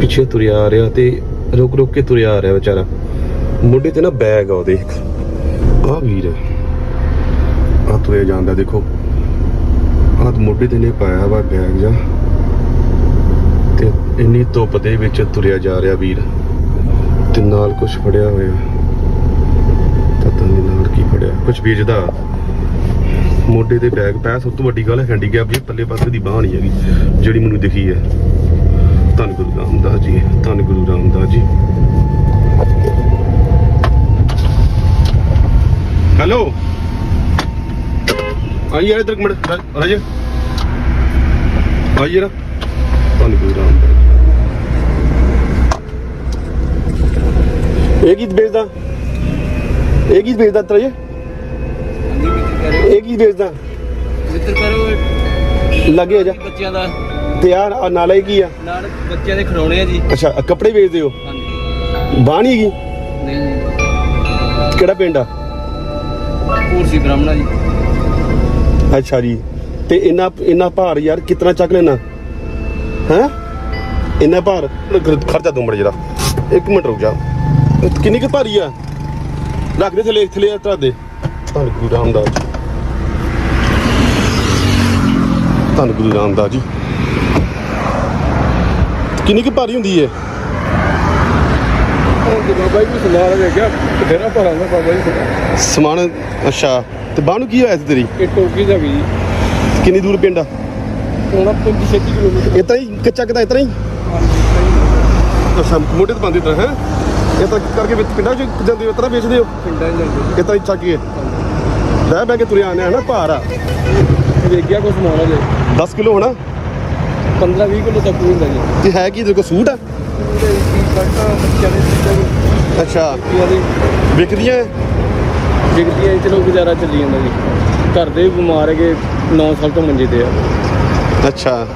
ਪਿੱਛੇ ਤੁਰਿਆ ਆ ਰਿਹਾ ਤੇ ਰੁਕ ਰੁਕ ਕੇ ਤੁਰਿਆ ਆ ਰਿਹਾ ਵਿਚਾਰਾ। ਮੁੰਡੇ ਤੇ ਨਾ ਬੈਗ ਆ ਉਹਦੇ ਇੱਕ। ਆ ਵੀਰ ਆ ਤੁਰਿਆ ਜਾਂਦਾ ਦੇਖੋ। ਆ ਮੋਢੇ ਤੇ ਨੇ ਪਾਇਆ ਵਾ ਬੈਗ ਜਾ ਤੇ ਇੰਨੀ ਧੁੱਪ ਦੇ ਵਿੱਚ ਤੁਰਿਆ ਜਾ ਰਿਹਾ ਵੀਰ। ਤੇ ਨਾਲ ਕੁਝ ਫੜਿਆ ਹੋਇਆ। ਪਤਾ ਨਹੀਂ ਨਾਲ ਕੀ ਫੜਿਆ। ਕੁਝ ਵੇਚਦਾ। ਮੋਢੇ ਤੇ ਬੈਗ ਪਾਇਆ ਸਭ ਤੋਂ ਵੱਡੀ ਗੱਲ ਹੈ ਹੈਂਡੀਕੈਪ ਜੀ ਪੱਲੇ ਪਾਸੇ ਦੀ ਬਾਹ ਨਹੀਂ ਹੈਗੀ, ਜਿਹੜੀ ਮੈਨੂੰ ਦਿਖੀ ਹੈ। ਧੰਨ ਗੁਰੂ ਰਾਮਦਾਸ ਜੀ ਧੰਨ ਗੁਰੂ ਰਾਮਦਾਸ ਜੀ। ਹੈਲੋ। ਆਈ ਯਾਰ ਇਧਰ ਇੱਕ ਮਿੰਟ। ਰਾਜ ਆਈ ਯਾਰ ਧੰਨ ਗੁਰੂ ਰਾਮਦਾਸ ਜੀ। ਇਹ ਕੀ ਵੇਚਦਾ ਇਹ ਕੀ ਵੇਚਦਾ ਤਰਾ ਇਹ ਇਹ ਕੀ ਵੇਚਦਾ ਮਿੱਤਰ ਕਰੋ ਲੱਗੇ ਜਾ। ਬੱਚਿਆਂ ਦਾ ਤੇ ਆ ਨਾਲੇ ਕੀ ਆ? ਨਾਲ ਬੱਚਿਆਂ ਦੇ ਖਿਡੌਣੇ ਆ ਜੀ। ਅੱਛਾ ਆਹ ਕੱਪੜੇ ਵੇਚਦੇ ਹੋ? ਹਾਂਜੀ। ਨਹੀਂ ਹੈਗੀ? ਨਹੀਂ ਜੀ ਕਿਹੜਾ ਪਿੰਡ ਆ? ਪੂਰਸੀ ਬ੍ਰਾਹਮਣਾ ਜੀ। ਅੱਛਾ ਜੀ। ਤੇ ਇੰਨਾ ਇੰਨਾ ਭਾਰ ਯਾਰ ਕਿਤਨਾ ਚੱਕ ਲੈਣਾ? ਹੈ? ਇੰਨਾ ਭਾਰ? ਖਰਚਾ ਦੂੰ ਮੜ ਜਰਾ। ਇੱਕ ਮਿੰਟ ਰੁਕ ਜਾ। ਇਹ ਕਿੰਨੀ ਕੁ ਭਾਰੀ ਆ? ਰੱਖ ਦੇ ਥੱਲੇ ਥੱਲੇ ਆ ਧਰ ਦੇ। ਧੰਨ ਗੁਰੂ ਰਾਮਦਾਸ ਜੀ। ਧੰਨ ਗੁਰੂ ਰਾਮਦਾਸ ਜੀ। ਕਿੰਨੀ ਕੁ ਭਾਰੀ ਹੁੰਦੀ ਹੈ ਬਾਬਾ ਜੀ ਸੁਣਾ ਰਹੇ ਗਿਆ ਬਥੇਰਾ ਭਰਾ ਦਾ ਬਾਬਾ ਜੀ ਸਮਾਨ ਅੱਛਾ। ਤੇ ਬਾਹ ਨੂੰ ਕੀ ਹੋਇਆ ਸੀ ਤੇਰੀ? ਇਹ ਟੋਕੀ ਕਿੰਨੀ ਦੂਰ ਪਿੰਡ ਆ? ਹੁਣ 35 ਕਿਲੋਮੀਟਰ। ਇਤਨਾ ਹੀ ਕੱਚਾ ਕਿਤਾ ਇਤਨਾ ਹੀ ਅੱਛਾ ਮੋਢੇ ਤੇ ਪਾਉਂਦੇ ਤਰ੍ਹਾਂ ਹੈ? ਇਹ ਤਾਂ ਕਰਕੇ ਵਿੱਚ ਪਿੰਡਾਂ ਚ ਜਾਂਦੇ ਹੋ ਤਰ੍ਹਾਂ ਵੇਚਦੇ ਹੋ? ਪਿੰਡਾਂ ਜਾਂਦੇ ਇਹ ਤਾਂ ਹੀ ਚੱਕ ਕੇ ਬਹਿ ਬਹਿ ਕੇ ਤੁਰੇ ਆਨੇ ਹਨਾ ਭਾਰ ਆ। ਵੇਖ ਗਿਆ ਕੁਝ ਸਮਾਨ ਹਲੇ 10 ਕਿਲੋ ਹੋਣਾ? 15 20 ਕਿਲੋ ਤੱਕ ਹੁੰਦਾ ਜੀ। ਤੇ ਹੈ ਕੀ ਤੇਰੇ ਕੋਲ ਸੂਟ ਆ? ਬੱਚਿਆਂ ਦੇ ਅੱਛਾ। ਦੀ। ਵਿਕਦੀਆਂ ਵਿਕਦੀਆਂ ਇਹ ਚਲੋ ਗੁਜ਼ਾਰਾ ਚੱਲੀ ਜਾਂਦਾ ਜੀ। ਘਰ ਦੇ ਵੀ ਬਿਮਾਰ ਹੈਗੇ 9 ਸਾਲ ਤੋਂ ਮੰਜੇ ਤੇ ਆ। ਅੱਛਾ।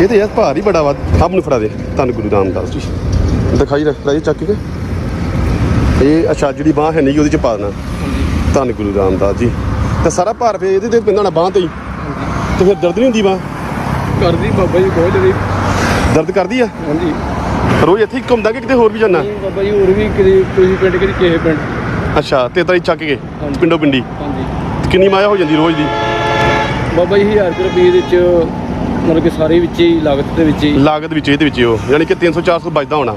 ਇਹ ਤੇ ਯਾਰ ਭਾਰ ਹੀ ਬੜਾ ਵਾ। ਆਪ ਨੂੰ ਫੜਾ ਦੇ। ਧੰਨ ਗੁਰੂ ਰਾਮਦਾਸ ਜੀ। ਦਿਖਾਈ ਰੱਖ ਲੈ ਚੱਕ ਕੇ। ਇਹ ਅੱਛਾ ਜਿਹੜੀ ਬਾਹ ਹੈ ਨਹੀਂ ਉਹਦੇ ਚ ਪਾ ਦੇਣਾ। ਧੰਨ ਗੁਰੂ ਰਾਮਦਾਸ ਜੀ। ਤੇ ਸਾਰਾ ਭਾਰ ਫੇ ਇਹਦੇ ਤੇ ਪਿੰਦਾ ਨਾ ਬਾਹ ਤੇ ਹੀ। ਤੇ ਫਿਰ ਦਰਦ ਨਹੀਂ ਹੁੰਦੀ ਬਾਹ? ਕਰਦੀ ਬਾਬਾ ਜੀ ਬਹੁਤ ਜਿਹੜੀ ਦਰਦ ਕਰਦੀ ਆ? ਹਾਂਜੀ। ਰੋਜ਼ ਇੱਥੇ ਹੀ ਘੁੰਮਦਾ ਕਿ ਕਿਤੇ ਹੋਰ ਵੀ ਜਾਣਾ ਨਹੀਂ ਬਾਬਾ ਜੀ ਹੋਰ ਵੀ ਕਿਤੇ ਕੋਈ ਪਿੰਡ ਕਿਤੇ ਕਿਸੇ ਪਿੰਡ। ਅੱਛਾ ਤੇ ਤਾਂ ਹੀ ਚੱਕ ਕੇ ਹਾਂਜੀ। ਪਿੰਡੋਂ ਪਿੰਡੀ। ਹਾਂਜੀ। ਕਿੰਨੀ ਮਾਇਆ ਹੋ ਜਾਂਦੀ ਰੋਜ਼ ਦੀ? ਬਾਬਾ ਜੀ 1000 ਰੁਪਏ ਦੇ ਵਿੱਚ ਮਤਲਬ ਕਿ ਸਾਰੇ ਵਿੱਚ ਹੀ ਲਾਗਤ ਦੇ ਵਿੱਚ ਹੀ। ਲਾਗਤ ਵਿੱਚ ਇਹਦੇ ਵਿੱਚ ਉਹ ਯਾਨੀ ਕਿ 300 400 ਬਚਦਾ ਹੋਣਾ।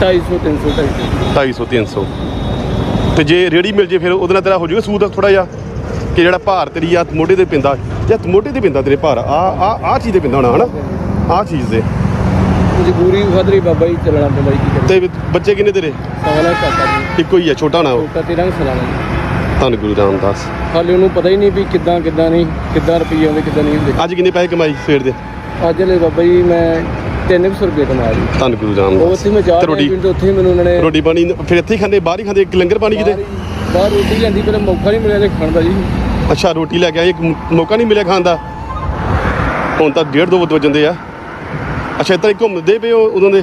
250 300 250 250 300 ਤੇ ਜੇ ਰੇੜੀ ਮਿਲ ਜੇ ਫਿਰ ਉਹਦੇ ਨਾਲ ਤੇਰਾ ਹੋ ਜਾਊਗਾ ਸੂਦ ਥੋੜਾ ਜਿਹਾ। ਕਿ ਜਿਹੜਾ ਭਾਰ ਤੇਰੀ ਆ ਮੋਢੇ ਤੇ ਪਿੰਦਾ ਜਾਂ ਮੋਢੇ ਤੇ ਪਿੰਦਾ ਤੇਰੇ ਭਾਰ ਆ ਆ ਆ ਚੀਜ਼ ਤੇ ਪਿੰਦਾ ਹੋਣਾ ਹਨਾ? ਆ ਚੀਜ਼ ਦੇ ਮਜਬੂਰੀ ਹੀ ਬਾਬਾ ਜੀ ਚੱਲਣਾ ਪੈਂਦਾ ਜੀ ਤੇ ਬੱਚੇ ਕਿੰਨੇ ਤੇਰੇ? ਸਾਲਾ ਕਾਕਾ ਜੀ। ਇੱਕੋ ਹੀ ਆ ਛੋਟਾ ਨਾ ਉਹ ਛੋਟਾ 13 ਸਾਲਾਂ ਦਾ ਜੀ। ਧੰਨ ਗੁਰੂ ਰਾਮਦਾਸ। ਹਾਲੇ ਉਹਨੂੰ ਪਤਾ ਹੀ ਨਹੀਂ ਵੀ ਕਿੱਦਾਂ ਕਿੱਦਾਂ ਨਹੀਂ ਕਿੱਦਾਂ ਰੁਪਈਏ ਆਉਂਦੇ ਕਿੱਦਾਂ ਨਹੀਂ ਹੁੰਦੇ। ਅੱਜ ਕਿੰਨੇ ਪੈਸੇ ਕਮਾਈ ਸਵੇਰ ਦੇ? ਅੱਜ ਲੈ ਬਾਬਾ ਜੀ ਮੈਂ 300 ਰੁਪਏ ਕਮਾਇਆ ਜੀ ਧੰਨ ਗੁਰੂ ਉਹ ਰਾਮਦਾਸ ਉੱਥੇ ਮੈਂ ਰੋਟੀ ਪਿੰਡ ਉੱਥੇ ਮੈਨੂੰ ਉਹਨਾਂ ਨੇ ਰੋਟੀ ਪਾਣੀ ਫਿਰ ਇੱਥੇ ਹੀ ਖਾਂਦੇ ਬਾਹਰ ਹੀ ਖਾਂਦੇ ਇੱਕ ਲੰਗਰ ਪਾਣੀ ਕਿਤੇ? ਬਾਹਰ ਰੋਟੀ ਲੈਂਦੀ ਪਰ ਮੌਕਾ ਨਹੀਂ ਮਿਲਿਆ ਤੇ ਖਾਣ ਦਾ ਜੀ। ਅੱਛਾ ਰੋਟੀ ਲੈ ਕੇ ਆਏ ਇੱਕ ਮੌਕਾ ਨਹੀਂ ਮਿਲਿਆ ਖਾਣ ਦਾ? ਹੁਣ ਤਾਂ ਡੇਢ ਦੋ ਵਜੇ ਜਾਂਦੇ ਆ। ਅੱਛਾ ਇੱਧਰ ਹੀ ਘੁੰਮਦੇ ਪਏ ਹੋ ਉਦੋਂ ਦੇ?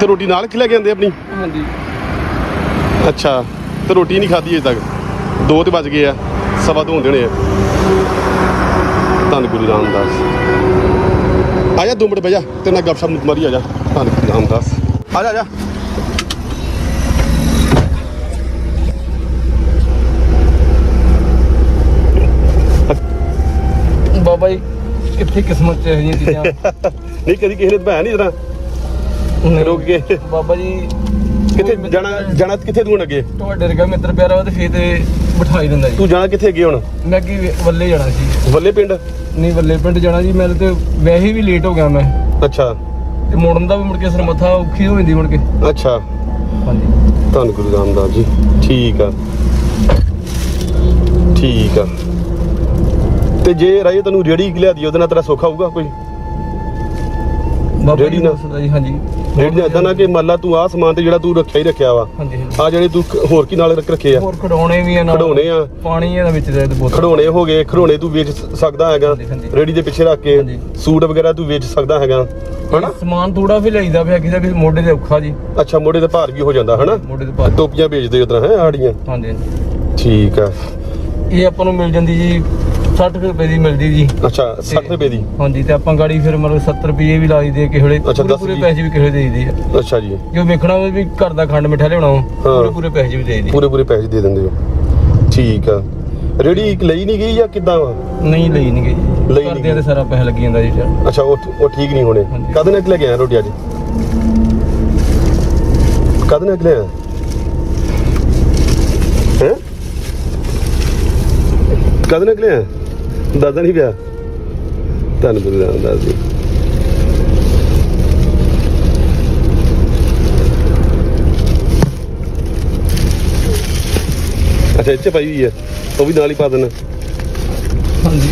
ਤੇ ਰੋਟੀ ਨਾਲ ਖਿਲਾ ਕੇ ਆਉਂਦੇ ਆਪਣੀ? ਹਾਂਜੀ। ਅੱਛਾ ਤੇ ਰੋਟੀ ਨਹੀਂ ਖਾਧੀ ਅਜੇ ਤੱਕ? ਦੋ ਤੇ ਵੱਜ ਗਏ ਆ ਸਵਾ ਦੋ ਹੁੰਦੇ ਆ ਧੰਨ ਗੁਰੂ ਰਾਮਦਾਸ। ਆ ਜਾ ਦੋ ਮਿੰਟ ਬਹਿ ਜਾ ਤੇ ਨਾਲ ਗੱਪਸ਼ਪ ਮਾਰੀ ਆ ਜਾ। ਧੰਨ ਗੁਰੂ ਰਾਮਦਾਸ। ਆ ਜਾ ਆ ਜਾ। ਜੀ ਕਿੱਥੇ ਕਿਸਮਤ ਚ ਇਹੋ ਜਿਹੀਆਂ ਚੀਜ਼ਾਂ? ਨਹੀਂ ਕਦੀ ਕਿਸੇ ਨੇ ਭੈਣ ਨਹੀਂ। ਜਰਾ ਰੁਕ ਕੇ ਬਾਬਾ ਜੀ ਕਿੱਥੇ ਜਾਣਾ ਜਾਣਾ ਕਿੱਥੇ ਤੂੰ ਹੁਣ ਅੱਗੇ? ਤੁਹਾਡੇ ਵਰਗਾ ਮਿੱਤਰ ਪਿਆਰਾ ਵਾ ਤੇ ਫੇਰ ਤੇ ਬਿਠਾਈ ਦਿੰਦਾ ਜੀ। ਤੂੰ ਜਾਣਾ ਕਿੱਥੇ ਅੱਗੇ ਹੁਣ? ਮੈਂ ਅੱਗੇ ਵੱਲੇ ਜਾਣਾ ਸੀ ਵੱਲੇ ਪਿੰਡ? ਨਹੀਂ ਵੱਲੇ ਪਿੰਡ ਜਾਣਾ ਜੀ ਮੈਂ ਤੇ ਵੈਸੇ ਵੀ ਲੇਟ ਹੋ ਗਿਆ ਮੈਂ। ਅੱਛਾ। ਤੇ ਮੁੜਨ ਦਾ ਵੀ ਮੁੜ ਕੇ ਸਰ ਮੱਥਾ ਔਖੀ ਹੋ ਜਾਂਦੀ ਮੁੜ ਕੇ। ਅੱਛਾ। ਹਾਂਜੀ। ਧੰਨ ਗੁਰੂ ਰਾਮਦਾਸ ਜੀ। ਠੀਕ ਆ। ਠੀਕ ਆ। ਤੇ ਜੇ ਰਾਜੇ ਤੈਨੂੰ ਰੇੜੀ ਲਿਆ ਦੀ ਉਹਦੇ ਨਾਲ ਤੇਰਾ ਸੌਖਾ ਹੋਊਗਾ ਕੋਈ? ਬਾਬਾ ਰੇਹੜੀ ਜੀ ਨਾਲ? ਦੱਸਦਾ ਜੀ ਹਾਂਜੀ। ਰੇੜੀ ਦਾ ਇਦਾਂ ਨਾ ਕਿ ਮੰਨ ਲਾ ਤੂੰ ਆਹ ਸਮਾਨ ਤੇ ਜਿਹੜਾ ਤੂੰ ਰੱਖਿਆ ਹੀ ਰੱਖਿਆ ਵਾ। ਹਾਂਜੀ ਹਾਂਜੀ। ਆ ਜਿਹੜੇ ਤੂੰ ਹੋਰ ਕੀ ਨਾਲ ਰੱਖ ਰੱਖੇ ਆ? ਹੋਰ ਖਡੌਣੇ ਵੀ ਆ ਨਾਲ। ਖਿਡੌਣੇ ਆ। ਪਾਣੀ ਇਹਦਾ ਵਿੱਚ ਦੇ ਬੋਤਲ। ਖਿਡੌਣੇ ਹੋ ਗਏ ਖਿਡੌਣੇ ਤੂੰ ਵੇਚ ਸ- ਸਕਦਾ ਹੈਗਾ। ਹਾਂਜੀ, ਹਾਂਜੀ। ਰੇੜੀ ਦੇ ਪਿੱਛੇ ਰੱਖ ਕੇ ਹਾਂਜੀ। ਸੂਟ ਵਗੈਰਾ ਤੂੰ ਵੇਚ ਸਕਦਾ ਹੈਗਾ। ਹਨਾ? ਸਮਾਨ ਥੋੜਾ ਵੀ ਲਈਦਾ ਪਿਆ ਕਿਸੇ ਕਿਸੇ ਮੋਢੇ ਤੇ ਔਖਾ ਜੀ। ਅੱਛਾ ਮੋਢੇ ਤੇ ਭਾਰ ਵੀ ਹੋ ਜਾਂਦਾ ਹਨਾ? ਮੋਢੇ ਤੇ ਪਾ ਟੋਪੀਆਂ ਵੇਚਦੇ ਉਤਰਾ ਹੈ ਆੜੀਆਂ ਹਾਂਜੀ ਹਾਂਜੀ। ਠੀਕ ਆ। ਇਹ ਆਪਾਂ ਨੂੰ ਮਿਲ ਜਾਂਦੀ ਜੀ 60 ਰੁਪਏ ਦੀ ਮਿਲਦੀ ਜੀ। ਅੱਛਾ 60 ਰੁਪਏ ਦੀ? ਹਾਂਜੀ ਤੇ ਆਪਾਂ ਗਾੜੀ ਫਿਰ ਮਤਲਬ 70 ਰੁਪਏ ਵੀ ਲਾਈ ਦੇ ਕਿਸੇ ਵੇਲੇ ਪੂਰੇ ਪੂਰੇ। ਪੈਸੇ ਵੀ ਕਿਸੇ ਦੇ ਦਈਦੇ ਆ। ਅੱਛਾ ਜੀ। ਜੋ ਵੇਖਣਾ ਹੋਵੇ ਵੀ ਘਰ ਦਾ ਖੰਡ ਮਿੱਠਾ ਲਿਆਉਣਾ। ਪੂਰੇ ਪੂਰੇ ਪੈਸੇ ਵੀ ਦੇ ਦਈਦੇ ਪੂਰੇ ਪੂਰੇ ਪੈਸੇ ਦੇ ਦਿੰਦੇ ਹੋ। ਠੀਕ ਆ। ਰੇੜੀ ਲਈ ਨਹੀਂ ਗਈ ਜਾਂ ਕਿੱਦਾਂ ਵਾ? ਨਹੀਂ ਲਈ ਨਹੀਂ ਗਈ। ਲਈ ਨਹੀਂ। ਤੇ ਸਾਰਾ ਪੈਸਾ ਲੱਗੀ ਜਾਂਦਾ ਜੀ ਅੱਛਾ ਉਹ ਉਹ ਠੀਕ ਨਹੀਂ ਹੋਣੇ। ਕਦ ਨਾਲ ਲੈ ਕੇ ਆਇਆ ਰੋਟੀ ਅੱਜ? ਕਦ ਨਾਲ ਲੈ ਆਇਆ ਹੈ? ਕਦ ਨਾਲ ਲੈ ਆਇਆ ਦਾਦਾ ਨਹੀਂ ਪਿਆ। ਤੁਹਾਨੂੰ ਗੁਰੂ ਰਾਮਦਾਸ ਜੀ। ਅੱਛਾ ਇੱਥੇ ਪਾਈ ਹੋਈ ਹੈ। ਉਹ ਵੀ ਨਾਲ ਹੀ ਪਾ ਦੇਣਾ। ਹਾਂਜੀ।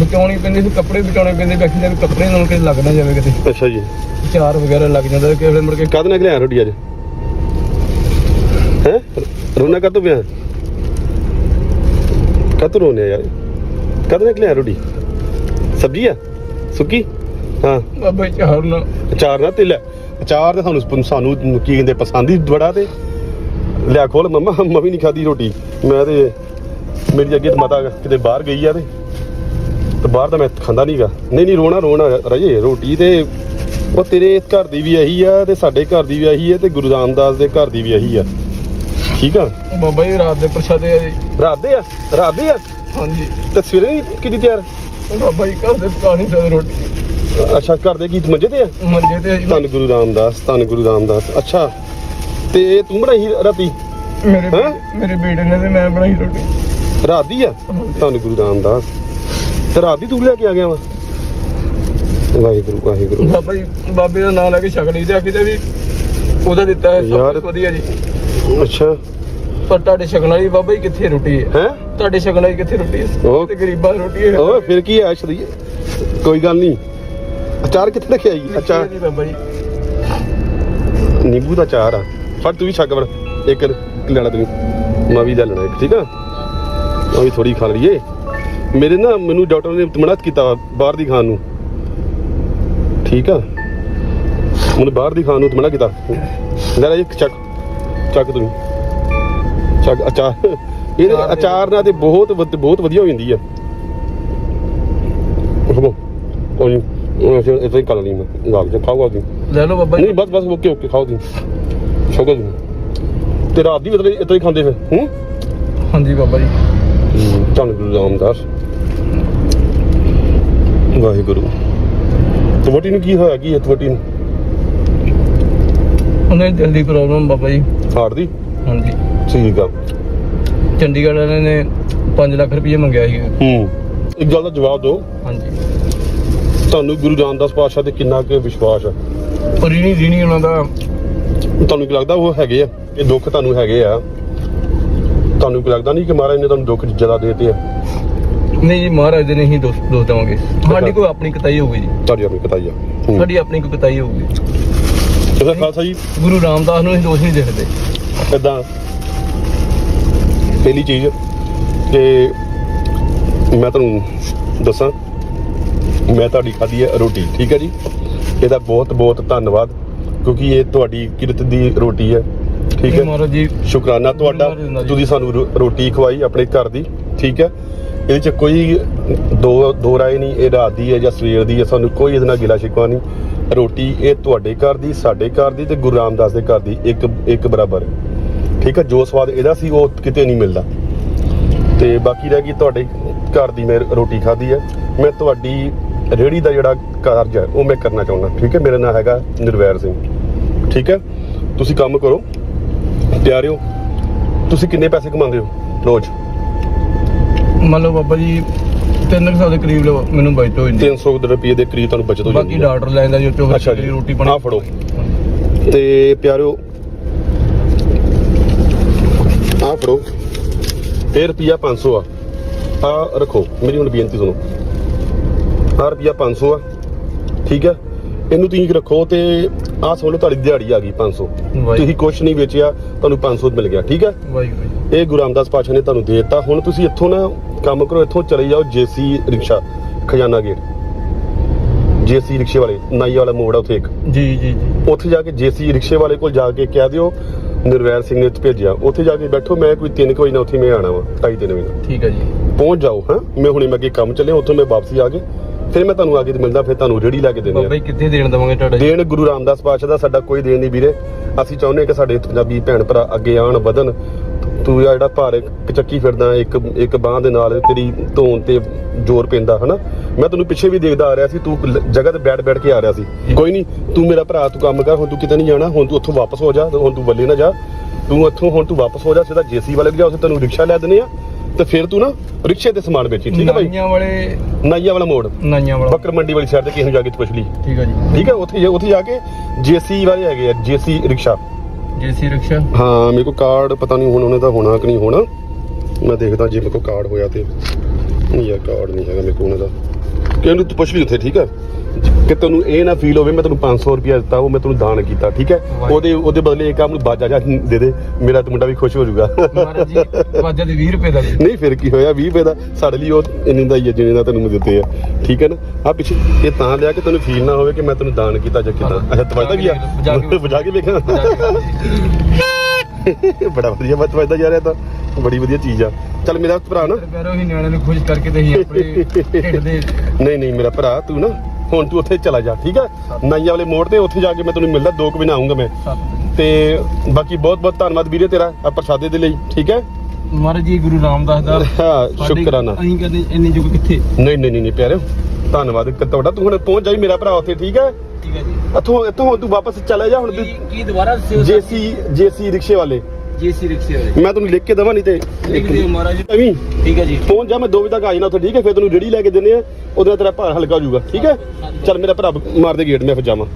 ਬਚਾਉਣੀ ਪੈਂਦੀ ਸੀ ਕੱਪੜੇ ਬਚਾਉਣੇ ਪੈਂਦੇ ਬੈਠੀ ਦੇ ਵੀ ਕੱਪੜੇ ਨਾਲ ਕਿ ਲੱਗ ਨਾ ਜਾਵੇ ਕਿਤੇ। ਅੱਛਾ ਜੀ। ਚਾਰ ਵਗੈਰਾ ਲੱਗ ਜਾਂਦਾ ਕਿਸੇ ਵੇਲੇ ਮੁੜ ਕੇ ਕਦ ਨਾਲ ਲਿਆ ਰੋਟੀ ਅੱਜ? ਹੈ? ਰੋਣਾ ਕਦ ਪਿਆ? ਕਦ ਰੋਣੇ ਯਾਰ? ਕਦ ਨਾਲ ਲਿਆ ਰੋਟੀ? ਸਬਜ਼ੀ ਆ? ਸੁੱਕੀ? ਹਾਂ। ਬਾਬਾ ਚਾਰ ਨਾਲ ਅਚਾਰ ਨਾ ਤੇ ਲੈ ਅਚਾਰ ਤਾਂ ਸਾਨੂੰ ਸਾਨੂੰ ਕੀ ਕਹਿੰਦੇ ਪਸੰਦ ਹੀ ਬੜਾ ਤੇ। ਲਿਆ ਖੋਲ ਮੰਮਾ ਮੈਂ ਵੀ ਨਹੀਂ ਖਾਦੀ ਰੋਟੀ। ਮੈਂ ਤੇ ਮੇਰੀ ਅੱਗੇ ਮਾਤਾ ਕਿਤੇ ਬਾਹਰ ਗਈ ਆ ਤੇ। ਤੇ ਬਾਹਰ ਤਾਂ ਮੈਂ ਖਾਂਦਾ ਨਹੀਂਗਾ ਨਹੀਂ ਨਹੀਂ ਰੋਣਾ ਰੋਣਾ ਰਜੇ ਰੋਟੀ ਤੇ ਉਹ ਤੇਰੇ ਘਰ ਦੀ ਵੀ ਇਹੀ ਆ ਤੇ ਸਾਡੇ ਘਰ ਦੀ ਵੀ ਇਹੀ ਆ ਤੇ ਗੁਰੂ ਰਾਮਦਾਸ ਦੇ ਘਰ ਦੀ ਵੀ ਇਹੀ ਆ। ਠੀਕ ਆ? ਬਾਬਾ ਜੀ ਰਾਤ ਦੇ ਪ੍ਰਸ਼ਾਦੇ ਆ ਜੀ। ਰਾਤ ਦੇ ਆ? ਰਾਤ ਦੇ ਆ? ਹਾਂਜੀ। ਤੇ ਸਵੇਰੇ ਨਹੀਂ ਕਿਤੇ ਤਿਆਰ? ਬਾਬਾ ਜੀ ਘਰ ਦੇ ਪਕਾ ਨਹੀਂ ਸਕਦੇ ਰੋਟੀ। ਅੱਛਾ ਘਰ ਦੇ ਕੀ ਮੰਜੇ ਤੇ ਆ? ਮੰਜੇ ਤੇ ਆ ਜੀ। ਧੰਨ ਗੁਰੂ ਰਾਮਦਾਸ ਧੰਨ ਗੁਰੂ ਰਾਮਦਾਸ। ਅੱਛਾ ਤੇ ਤੂੰ ਬਣਾਈ ਰਾਤੀ? ਮੇਰੇ ਹੈਂ? ਮੇਰੇ ਬੇਟੇ ਨੇ ਤੇ ਮੈਂ ਬਣਾਈ ਰੋਟੀ। ਰਾਤ ਦੀ ਆ? ਧੰਨ ਗੁਰੂ ਰਾਮਦਾਸ। ਤੇ ਰਾਤ ਦੀ ਤੂੰ ਲੈ ਕੇ ਆ ਗਿਆ ਵਾ? ਵਾਹਿਗੁਰੂ ਵਾਹਿਗੁਰੂ। ਬਾਬਾ ਜੀ ਬਾਬੇ ਦਾ ਨਾਮ ਲੈ ਕੇ ਛਕ ਲਈ ਤੇ ਆਖੀ ਤੇ ਵੀ ਉਹਦਾ ਦਿੱਤਾ ਹੈ ਸਭ ਯਾਰ। ਕੁਛ ਵਧੀਆ ਜੀ। ਅੱਛਾ। ਪਰ ਤੁਹਾਡੇ ਛਕਣ ਵਾਲੀ ਬਾਬਾ ਜੀ ਕਿੱਥੇ ਰੋਟੀ ਹੈ? ਹੈ? ਤੁਹਾਡੇ ਛਕਣ ਵਾਲੀ ਕਿੱਥੇ ਰੋਟੀ ਹੈ? ਉਹ- ਤੇ ਗਰੀਬਾਂ ਦੀ ਰੋਟੀ ਹੈ। ਓਏ ਫਿਰ ਕੀ ਆ ਸ਼ਰੀਏ ਕੋਈ ਗੱਲ ਨਹੀਂ। ਅਚਾਰ ਕਿੱਥੇ ਰੱਖਿਆ ਜੀ? ਅਚਾਰ। ਜੀ ਬਾਬਾ ਜੀ। ਨਿੰਬੂ ਦਾ ਅਚਾਰ ਆ। ਫੜ ਤੂੰ ਵੀ ਛੱਕ ਬੜ ਇੱਕ ਲੈਣਾ ਤੂੰ ਮੈਂ ਵੀ ਲੈ ਲੈਣਾ ਇੱਕ ਠੀਕ ਆ? ਮੈਂ ਵੀ ਥੋੜੀ ਖਾ ਲਈਏ। ਮੇਰੇ ਨਾ ਮੈਨੂੰ ਡਾਕਟਰ ਨੇ ਮਨਾ ਕੀਤਾ ਵਾ ਬਾਹਰ ਦੀ ਖਾਣ ਨੂੰ। ਠੀਕ ਆ? ਮੈਨੂੰ ਬਾਹਰ ਦੀ ਖਾਣ ਨੂੰ ਮਨਾ ਕੀਤਾ। ਲੈ ਲੈ ਇੱਕ ਚੱਕ। ਚੱਕ ਤੂੰ ਚੱਕ ਅਚਾਰ ਇਹਦੇ ਅਚਾਰ ਦੇ- ਨਾਲ ਤੇ ਬਹੁਤ ਵਧ- ਬਹੁਤ ਵਧੀਆ ਹੋ ਜਾਂਦੀ ਆ। ਉਹ ਕੋਈ ਉਹ ਇਸੇ ਇਸੇ ਹੀ ਕਰ ਲਈ ਮੈਂ। ਲਾ ਕੇ ਖਾਊਗਾ ਤੂੰ ਲੈ ਲਓ ਬਾਬਾ ਜੀ। ਨਹੀਂ ਬਸ ਬਸ ਓਕੇ ਓਕੇ ਖਾਓ ਤੁਸੀਂ। ਸ਼ੁਕਰ ਜੀ। ਤੇ ਰਾਤ ਦੀ ਇਤਨੇ ਇਤਨੇ ਖਾਂਦੇ ਫਿਰ ਹੂੰ? ਹਾਂਜੀ ਬਾਬਾ ਜੀ। ਧੰਨ ਗੁਰੂ ਰਾਮਦਾਸ। ਵਾਹਿਗੁਰੂ। ਤੁਹਾਡੀ ਨੂੰ ਕੀ ਹੋਇਆ ਕੀ ਹੈ ਤੁਹਾਡੀ ਨੂੰ? ਉਹਨੇ ਦਿਲ ਦੀ ਪ੍ਰੋਬਲਮ ਬਾਬਾ ਜੀ। ਹਾਰਟ ਦੀ? ਹਾਂਜੀ। ਠੀਕ ਆ। ਚੰਡੀਗੜ੍ਹ ਵਾਲਿਆਂ ਨੇ 5 ਲੱਖ ਰੁਪਏ ਮੰਗਿਆ ਸੀ ਹੂੰ। ਇੱਕ ਗੱਲ ਦਾ ਜਵਾਬ ਦਿਓ। ਹਾਂਜੀ। ਤੁਹਾਨੂੰ ਗੁਰੂ ਰਾਮਦਾਸ ਪਾਤਸ਼ਾਹ ਤੇ ਕਿੰਨਾ ਕੁ ਵਿਸ਼ਵਾਸ ਆ? ਪਰ ਰੀਣੀ ਰੀਣੀ ਉਹਨਾਂ ਦਾ। ਤੁਹਾਨੂੰ ਕੀ ਲੱਗਦਾ ਉਹ ਹੈਗੇ ਆ? ਇਹ ਦੁੱਖ ਤੁਹਾਨੂੰ ਹੈਗੇ ਆ? ਤੁਹਾਨੂੰ ਕੀ ਲੱਗਦਾ ਨਹੀਂ ਕਿ ਮਹਾਰਾਜ ਨੇ ਤੁਹਾਨੂੰ ਦੁੱਖ ਜ਼ਿਆਦਾ ਦੇਤੇ ਆ? ਨਹੀਂ ਜੀ ਮਹਾਰਾਜ ਦੇ ਨਹੀਂ ਦੋਸਤ ਦੋਸਤ ਦੇਵਾਂਗੇ। ਸਾਡੀ ਕੋਈ ਆਪਣੀ ਕਤਾਈ ਹੋਊਗੀ ਜੀ। ਤੁਹਾਡੀ ਆਪਣੀ ਹੀ ਆ। ਹੂੰ। ਸਾਡੀ ਆਪਣੀ ਕੋਈ ਕਤਾਈ ਹੋਊਗੀ। ਇਹਦਾ ਖਾਲਸਾ ਜੀ। ਗੁਰੂ ਰਾਮਦਾਸ ਨੂੰ ਅਸੀਂ ਦੋਸ਼ ਨਹੀਂ ਦੇਖਦੇ। ਇਦਾਂ ਪਹਿਲੀ ਚੀਜ਼ ਕਿ ਮੈਂ ਤੁਹਾਨੂੰ ਦੱਸਾਂ ਮੈਂ ਤੁਹਾਡੀ ਖਾਧੀ ਹੈ ਰੋਟੀ ਠੀਕ ਹੈ ਜੀ? ਇਹਦਾ ਬਹੁਤ ਬਹੁਤ ਧੰਨਵਾਦ ਕਿਉਂਕਿ ਇਹ ਤੁਹਾਡੀ ਕਿਰਤ ਦੀ ਰੋਟੀ ਹੈ ਠੀਕ ਹੈ? ਮਹਾਰਾਜ ਜੀ ਸ਼ੁਕਰਾਨਾ ਤੁਹਾਡਾ। ਤੁਸੀਂ ਸਾਨੂੰ ਰੋਟੀ ਖਵਾਈ ਆਪਣੇ ਘਰ ਦੀ ਠੀਕ ਹੈ? ਇਹਦੇ ਚ ਕੋਈ ਦੋ ਦੋ ਰਾਏ ਨਹੀਂ ਇਹ ਰਾਤ ਦੀ ਹੈ ਜਾਂ ਸਵੇਰ ਦੀ ਹੈ ਸਾਨੂੰ ਕੋਈ ਇਹਦੇ ਨਾਲ ਗਿਲਾ ਸ਼ਿਕਵਾ ਨਹੀਂ। ਰੋਟੀ ਇਹ ਤੁਹਾਡੇ ਘਰ ਦੀ ਸਾਡੇ ਘਰ ਦੀ ਤੇ ਗੁਰੂ ਰਾਮਦਾਸ ਦੇ ਘਰ ਦੀ ਇੱਕ ਇੱਕ ਬਰਾਬਰ ਹੈ। ਠੀਕ ਹੈ ਜੋ ਸਵਾਦ ਇਹਦਾ ਸੀ ਉਹ ਕਿਤੇ ਨਹੀਂ ਮਿਲਦਾ। ਤੇ ਬਾਕੀ ਰਹਿ ਗਈ ਤੁਹਾਡੇ ਘਰ ਦੀ ਮੈਂ ਰੋਟੀ ਖਾਧੀ ਹੈ ਮੈਂ ਤੁਹਾਡੀ ਰੇੜੀ ਦਾ ਜਿਹੜਾ ਕਾਰਜ ਹੈ ਉਹ ਮੈਂ ਕਰਨਾ ਚਾਹੁੰਦਾ। ਠੀਕ ਹੈ ਮੇਰਾ ਨਾਮ ਹੈਗਾ ਨਿਰਵੈਰ ਸਿੰਘ। ਠੀਕ ਹੈ ਤੁਸੀਂ ਕੰਮ ਕਰੋ ਤਿਆਰਿਓ ਤੁਸੀਂ ਕਿੰਨੇ ਪੈਸੇ ਕਮਾਉਂਦੇ ਹੋ ਰੋਜ਼? ਮੰਨ ਲਓ ਬਾਬਾ ਜੀ 300 ਦੇ ਕਰੀਬ ਲਓ ਮੈਨੂੰ ਬਚਤ ਹੋ ਜਾਂਦੀ 300 ਰੁਪਏ ਦੇ ਕਰੀਬ ਤੁਹਾਨੂੰ ਬਚਤ ਹੋ ਬਾਕੀ ਜਾਂਦੀ ਹੈ ਡਾਕਟਰ ਲੈਂਦਾ ਜੋ ਚੋਂ ਅੱਛਾ ਜੀ। ਰੋਟੀ ਆਹ ਫੜੋ। ਤੇ ਪਿਆਰਿਓ ਆਹ ਫੜੋ। ਇਹ ਰੁਪਿਆ 500 ਆ। ਆ ਰੱਖੋ। ਮੇਰੀ ਹੁਣ ਬੇਨਤੀ ਸੁਣੋ। ਆਹ ਰੁਪਿਆ 500 ਆ। ਠੀਕ ਹੈ ਇਹਨੂੰ ਤੁਸੀਂ ਰੱਖੋ ਤੇ ਸਮਝ ਲਓ ਤੁਹਾਡੀ ਦਿਹਾੜੀ ਆ ਗਈ 500 ਵਾਹਿਗੁਰੂ। ਤੁਸੀਂ ਕੁਛ ਨਹੀਂ ਵੇਚਿਆ ਤੁਹਾਨੂੰ 500 ਮਿਲ ਗਿਆ। ਠੀਕ ਹੈ ਵਾਹਿਗੁਰੂ। ਇਹ ਗੁਰੂ ਰਾਮਦਾਸ ਪਾਤਸ਼ਾਹ ਨੇ ਤੁਹਾਨੂੰ ਦੇ ਦਿੱਤਾ। ਹੁਣ ਤੁਸੀਂ ਇੱਥੋਂ ਨਾ ਕੰਮ ਕਰੋ ਇੱਥੋਂ ਚਲੇ ਜਾਓ ਜੇਸੀ ਰਿਕਸ਼ਾ ਖਜ਼ਾਨਾ ਗੇਟ। ਜੇਸੀ ਰਿਕਸ਼ੇ ਵਾਲੇ ਨਾਈ ਵਾਲਾ ਮੋੜ ਆ ਉੱਥੇ ਇੱਕ। ਜੀ ਜੀ ਜੀ। ਉੱਥੇ ਜਾ ਕੇ ਜੇਸੀ ਰਿਕਸ਼ੇ ਵਾਲੇ ਕੋਲ ਜਾ ਕੇ ਕਹਿ ਦਿਓ ਨਿਰਵੈਰ ਸਿੰਘ ਨੇ ਭੇਜਿਆ। ਉੱਥੇ ਜਾ ਕੇ ਬੈਠੋ ਮੈਂ ਕੋਈ 3 ਵਜੇ ਨਾਲ ਉੱਥੇ ਮੈਂ ਆਣਾ ਵਾ ਢਾਈ ਤਿੰਨ ਵਜੇ ਨਾਲ। ਠੀਕ ਹੈ ਜੀ। ਪਹੁੰਚ ਜਾਓ ਹਾਂ? ਮੈਂ ਹੁਣੇ ਮੈਂ ਅੱਗੇ ਕੰਮ ਚੱਲਿਆ ਉੱਥੋਂ ਮੈਂ ਵਾਪਸੀ ਆ ਕੇ ਫਿਰ ਮੈਂ ਤੁਹਾਨੂੰ ਆ ਕੇ ਮਿਲਦਾ ਫਿਰ ਤੁਹਾਨੂੰ ਰੇੜੀ ਲੈ ਕੇ ਦਿੰਦੇ ਬਾਬਾ ਜੀ ਕਿੱਥੇ ਦੇਣ ਦਵਾਂਗੇ ਤੁਹਾਡਾ ਦੇਣ ਗੁਰੂ ਰਾਮਦਾਸ ਪਾਤਸ਼ਾਹ ਦਾ ਸਾਡਾ ਕੋਈ ਦੇਣ ਨਹੀਂ ਵੀਰੇ। ਅਸੀਂ ਚਾਹੁੰਦੇ ਹਾਂ ਕਿ ਸਾਡੇ ਪੰਜਾਬੀ ਭੈਣ ਭਰਾ ਅੱਗੇ ਆਣ ਵਧਣ। ਤੂੰ ਜਿਹੜਾ ਭਾਰ ਇੱਕ ਚੱਕੀ ਫਿਰਦਾ ਇੱਕ ਇੱਕ ਬਾਹ ਦੇ ਨਾਲ ਤੇਰੀ ਧੌਣ ਤੇ ਜ਼ੋਰ ਪੈਂਦਾ ਹਨਾ? ਮੈਂ ਤੈਨੂੰ ਪਿੱਛੇ ਵੀ ਦੇਖਦਾ ਆ ਰਿਹਾ ਸੀ ਤੂੰ ਲ- ਜਗ੍ਹਾ ਤੇ ਬੈਠ ਬੈਠ ਕੇ ਆ ਰਿਹਾ ਸੀ। ਕੋਈ ਨਹੀਂ ਤੂੰ ਮੇਰਾ ਭਰਾ ਤੂੰ ਕੰਮ ਕਰ ਹੁਣ ਤੂੰ ਕਿਤੇ ਨਹੀਂ ਜਾਣਾ ਹੁਣ ਤੂੰ ਉੱਥੋਂ ਵਾਪਸ ਹੋ ਜਾ ਹੁਣ ਤੂੰ ਬੱਲੇ ਨਾ ਜਾ। ਤੂੰ ਇੱਥੋਂ ਹੁਣ ਤੂੰ ਵਾਪਸ ਹੋ ਜਾ ਸਿੱਧਾ ਜੇਸੀ ਵਾਲੇ ਵੀ ਜਾ ਉੱਥੇ ਤੈਨੂੰ ਰਿਕਸ਼ਾ ਲੈ ਦਿੰਦੇ ਆ ਤੇ ਫਿਰ ਤੂੰ ਨਾ ਰਿਕਸ਼ੇ ਤੇ ਸਮਾਨ ਵੇਚੀ ਠੀਕ ਹੈ ਭਾਈ? ਨਾਈਆਂ ਵਾਲੇ ਨਾਈਆ ਵਾਲਾ ਮੋੜ। ਨਾਈਆਂ ਵਾਲਾ। ਬੱਕਰ ਮੰਡੀ ਵਾਲੀ ਸਾਈਡ ਤੇ ਕਿਸੇ ਨੂੰ ਜਾ ਕੇ ਪੁੱਛ ਲਈ। ਠੀਕ ਆ ਜੀ। ਠੀਕ ਹੈ ਉੱਥੇ ਜਾ- ਉੱਥੇ ਜਾ ਕੇ ਜੇਸੀ ਵਾਲੇ ਹੈਗੇ ਆ ਜੇਸੀ ਰਿਕਸ਼ਾ। JC rickshaw? ਹਾਂ ਮੇਰੇ ਕੋਲ ਕਾਰਡ ਪਤਾ ਨਹੀਂ ਹੁਣ ਉਹਨੇ ਦਾ ਹੋਣਾ ਕਿ ਨਹੀਂ ਹੋਣਾ। ਮੈਂ ਦੇਖਦਾ ਜੇ ਮੇਰੇ ਕੋਲ ਕਾਰਡ ਹੋਇਆ ਤੇ। ਨਹੀਂ ਯਾਰ ਕਾਰਡ ਨਹੀਂ ਹੈਗਾ ਮੇਰੇ ਕੋਲ ਉਹਨਾਂ ਦਾ ਕਿ ਉਹਨੂੰ ਤੂੰ ਪੁੱਛ ਲਈ ਉੱਥੇ ਠੀਕ ਹੈ? ਕਿ ਤੈਨੂੰ ਇਹ ਨਾ ਫੀਲ ਹੋਵੇ ਮੈਂ ਤੈਨੂੰ 500 ਰੁਪਇਆ ਦਿੱਤਾ ਉਹ ਮੈਂ ਤੈਨੂੰ ਦਾਨ ਕੀਤਾ ਠੀਕ ਹੈ। ਉਹਦੇ ਉਹਦੇ ਬਦਲੇ ਕੰਮ ਨੂੰ ਬਾਜਾ ਜਾ ਦੇ ਦੇ ਮੇਰਾ ਤੇ ਮੁੰਡਾ ਵੀ ਖੁਸ਼ ਹੋ ਜਾਊਗਾ। ਮਹਾਰਾਜ ਜੀ ਵਾਜਾ ਦੇ 20 ਰੁਪਏ ਦਾ ਜੀ ਨਹੀਂ ਫਿਰ ਕੀ ਹੋਇਆ? 20 ਰੁਪਏ ਦਾ ਸਾਡੇ ਲਈ ਉਹ ਇੰਨੇ ਦਾ ਹੀ ਹੈ ਜਿੰਨੇ ਦਾ ਤੈਨੂੰ ਮੈਂ ਦਿੱਤੇ ਆ ਠੀਕ ਹੈ ਨਾ? ਆ ਪਿੱਛੇ ਇਹ ਤਾਂ ਲਿਆ ਕਿ ਤੈਨੂੰ ਫੀਲ ਨਾ ਹੋਵੇ ਕਿ ਮੈਂ ਤੈਨੂੰ ਦਾਨ ਕੀਤਾ ਜਾਂ ਕਿਦਾਂ? ਅੱਛਾ ਤਵਜਦਾ ਵੀ ਆ? ਵਜਾ ਕੇ- ਵਜਾ ਕੇ ਵੇਖਾਂ? ਬੜਾ ਵਧੀਆ ਮੈਂ ਤਵਜਦਾ ਜਾ ਰਿਹਾ ਤਾਂ। ਬੜੀ ਵਧੀਆ ਚੀਜ਼ ਆ। ਚੱਲ ਮੇਰਾ ਭਰਾ ਨਾ। ਪੈਰੋਂ ਹੀ ਨਿਆਣਿਆਂ ਨੂੰ ਖੁਸ਼ ਕਰਕੇ ਤੇ ਹੀ ਆਪਣੇ ਢਿੱਡ ਦੇ ਨਹੀਂ ਨਹੀਂ ਮੇਰਾ ਭਰਾ ਤੂੰ ਨਾ ਹੁਣ ਤੂੰ ਉੱਥੇ ਚਲਾ ਜਾ ਠੀਕ ਹੈ ਨਾਈਆ ਵਾਲੇ ਮੋੜ ਤੇ ਉੱਥੇ ਜਾ ਕੇ ਮੈਂ ਤੈਨੂੰ ਮਿਲਦਾ ਦੋ ਕੁ ਮਹੀਨੇ ਆਉਂਗਾ ਮੈਂ। ਤੇ ਬਾਕੀ ਬਹੁਤ ਬਹੁਤ ਧੰਨਵਾਦ ਵੀਰੇ ਤੇਰਾ ਆ ਪ੍ਰਸ਼ਾਦੇ ਦੇ ਲਈ ਠੀਕ ਹੈ ਮਹਾਰਾਜ ਜੀ ਗੁਰੂ ਰਾਮਦਾਸ ਦਾ ਹਾਂ ਸ਼ੁਕਰਾਨਾ ਅਸੀਂ ਕਹਿੰਦੇ ਇੰਨੇ ਯੁੱਗ ਕਿੱਥੇ? ਨਹੀਂ ਨਹੀਂ ਨਹੀਂ ਪਿਆਰੇ ਧੰਨਵਾਦ ਕ- ਤੁਹਾਡਾ ਤੂੰ ਹੁਣ ਪਹੁੰਚ ਜਾਈ ਮੇਰਾ ਭਰਾ ਉੱਥੇ ਠੀਕ ਹੈ ਠੀਕ ਹੈ ਜੀ। ਇੱਥੋਂ ਇੱਥੋਂ ਤੂੰ ਵਾਪਸ ਚਲਾ ਜਾ ਹੁਣ ਕੀ ਦੁਬਾਰਾ ਜੇਸੀ ਜੇਸੀ ਰਿਕਸ਼ੇ ਵਾਲੇ। ਜੇਸੀ ਰਿਕਸ਼ੇ ਵਾਲੇ। ਮੈਂ ਤੈਨੂੰ ਲਿਖ ਕੇ ਦਵਾਂ ਨਹੀਂ ਤੇ ਲਿਖ ਦਿਓ ਮਹਾਰਾਜ ਜੀ। ਐਵੇਂ ਠੀਕ ਹੈ ਜੀ। ਪਹੁੰਚ ਜਾ ਮੈਂ 2 ਵਜੇ ਤੱਕ ਆ ਜਾਣਾ ਉੱਥੇ ਠੀਕ ਹੈ? ਫਿਰ ਤੈਨੂੰ ਰੇੜੀ ਲੈ ਕੇ ਦਿੰਦੇ ਆ ਉਹਦੇ ਨਾਲ ਤੇਰਾ ਭਾਰ ਹਲਕਾ ਹੋ ਜਾਊਗਾ ਠੀਕ ਹੈ? ਚੱਲ ਮੇਰਾ ਭਰਾ ਮਾਰ ਦੇ ਗੇਟ ਮੈਂ ਫਿਰ ਜਾਵਾਂ।